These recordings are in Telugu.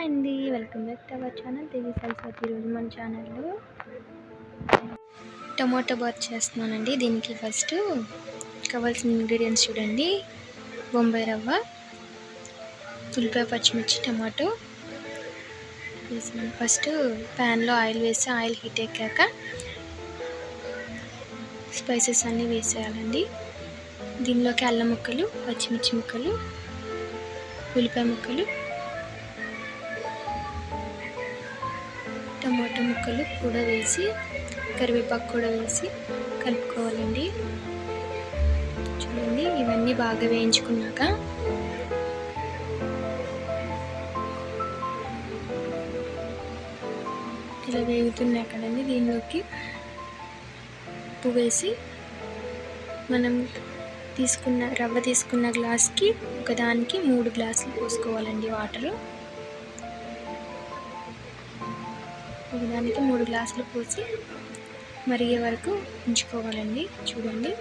హాయ్ అండి welcome back to our channel Devi Saraswati ఈరోజు మన ఛానల్లో టమాటో బాత్ చేస్తున్నానండి. దీనికి ఫస్ట్ కావాల్సిన ఇంగ్రీడియంట్స్ చూడండి. బొంబాయి రవ్వ ఉల్లిపాయ పచ్చిమిర్చి టమాటో వేసినాను ఫస్ట్ ప్యాన్లో ఆయిల్ వేసి ఆయిల్ హీట్ ఎక్కాక స్పైసెస్ అన్నీ వేసేయాలండి. దీనిలోకి అల్లం ముక్కలు పచ్చిమిర్చి ముక్కలు ఉల్లిపాయ ముక్కలు టమాటో ముక్కలు కూడా వేసి కరివేపాకు కూడా వేసి కలుపుకోవాలండి. చూడండి ఇవన్నీ బాగా వేయించుకున్నాక ఇలా వేగుతున్నాయి కదండి దీనిలోకి ఉప్పు వేసి మనం తీసుకున్న రవ్వ తీసుకున్న గ్లాస్కి ఒకదానికి మూడు గ్లాసులు పోసుకోవాలండి వాటరు. ఒకదానికి మూడు గ్లాసులు పోసి మరిగే వరకు ఉంచుకోవాలండి. చూడండి.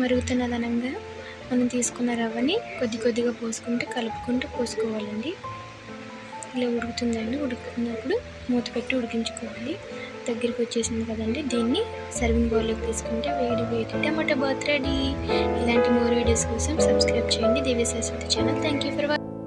మరుగుతున్నదనంగా మనం తీసుకున్న రవ్వని కొద్ది కొద్దిగా పోసుకుంటూ కలుపుకుంటూ పోసుకోవాలండి. ఇలా ఉడుకుతుందండి. ఉడుకుతున్నప్పుడు మూత పెట్టి ఉడికించుకోవాలి. దగ్గరికి వచ్చేసింది కదండి. దీన్ని సర్వింగ్ బౌల్లోకి తీసుకుంటే వేడి వేడి టమాటో బాత్ రెడీ. ఇలాంటి మోర్ వీడియోస్ కోసం సబ్స్క్రైబ్ చేయండి. Devi Saraswati channel. Thank you for watching